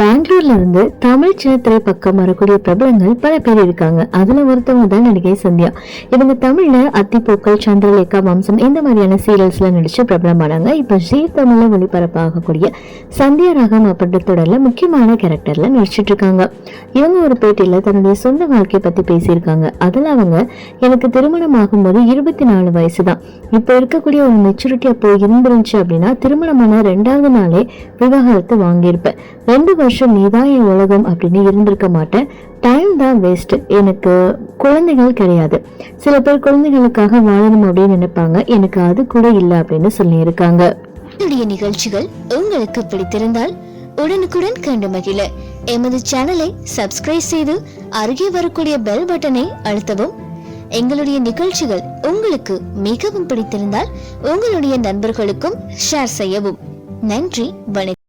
பெங்களூர்ல இருந்து தமிழ் சின்னத்திரை பக்கம் வரக்கூடிய பிரபலங்கள் பல பேர் இருக்காங்க. அதுல ஒருத்தவங்க தான் நடிகை சந்தியா. இவங்க தமிழ்ல அத்திப்பூக்கள் சந்திரலேகா வம்சம் இந்த மாதிரியான சீரியல்ஸ்ல நடிச்சு பிரபலமானாங்க. இப்ப ஜீ தமிழ்ல ஒளிபரப்பாகக்கூடிய சந்தியா ராகம் அப்படின்ற தொடர்ல முக்கியமான கேரக்டர்ல நடிச்சிட்டு இருக்காங்க. இவங்க ஒரு பேட்டியில தன்னுடைய சொந்த வாழ்க்கையை பத்தி பேசியிருக்காங்க. அதுல அவங்க எனக்கு திருமணம் ஆகும்போது இருபத்தி நாலு வயசு தான் இப்ப இருக்கக்கூடிய ஒரு மெச்சூரிட்டி அப்போ இருந்துருந்துச்சு அப்படின்னா திருமணமான ரெண்டாவது நாளே விவாகரத்து வாங்கியிருப்பேன். ரெண்டு வருஷம் நீதான் என் உலகம் அப்படின்னு இருந்திருக்க மாட்டேன். டைம் தான் வேஸ்ட் எனக்கு குழந்தைகள் கிடையாது. சில பேர் குழந்தைகளுக்காக வாழணும் அப்படின்னு நினைப்பாங்க. எனக்கு அது கூட இல்லை அப்படின்னு சொல்லியிருக்காங்க என்னுடைய நிகழ்ச்சிகள் உங்களுக்கு பிடித்திருந்தால் உடனுக்குடன் கண்டு மகிழ. எமது சேனலை சப்ஸ்கிரைப் செய்து அருகே வரக்கூடிய பெல் பட்டனை அழுத்தவும். எங்களுடைய நிகழ்ச்சிகள் உங்களுக்கு மிகவும் பிடித்திருந்தால் உங்களுடைய நண்பர்களுக்கும் ஷேர் செய்யவும். நன்றி வணக்கம்.